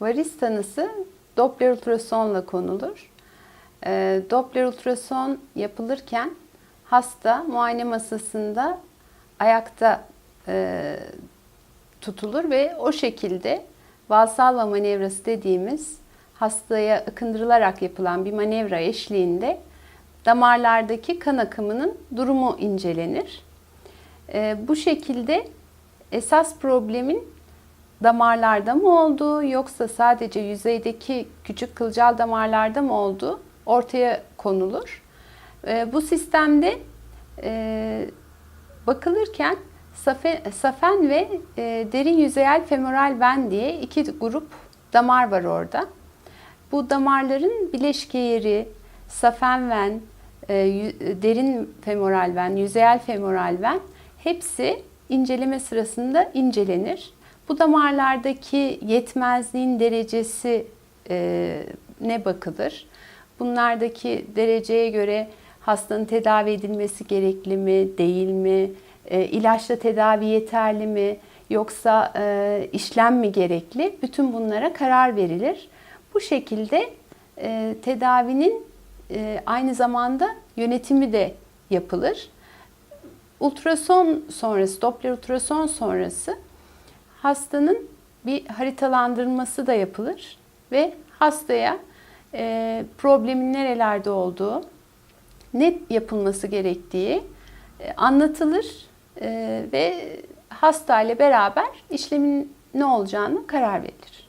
Varis tanısı Doppler ultrasonla konulur. Ee, Doppler ultrason yapılırken hasta muayene masasında ayakta e, tutulur ve o şekilde valsalva manevrası dediğimiz hastaya ıkındırılarak yapılan bir manevra eşliğinde damarlardaki kan akımının durumu incelenir. Ee, bu şekilde esas problemin damarlarda mı olduğu yoksa sadece yüzeydeki küçük kılcal damarlarda mı olduğu ortaya konulur. Ee, bu sistemde e, bakılırken safe, safen ve e, derin yüzeyel femoral ven diye iki grup damar var orada. Bu damarların bileşke yeri, safen ven, e, derin femoral ven, yüzeyel femoral ven hepsi inceleme sırasında incelenir. Bu damarlardaki yetmezliğin derecesi e, ne bakılır? Bunlardaki dereceye göre hastanın tedavi edilmesi gerekli mi, değil mi? E, ilaçla tedavi yeterli mi? Yoksa e, işlem mi gerekli? Bütün bunlara karar verilir. Bu şekilde e, tedavinin e, aynı zamanda yönetimi de yapılır. Ultrason sonrası, Doppler ultrason sonrası hastanın bir haritalandırılması da yapılır ve hastaya e, problemin nerelerde olduğu, ne yapılması gerektiği e, anlatılır e, ve hasta ile beraber işlemin ne olacağını karar verilir.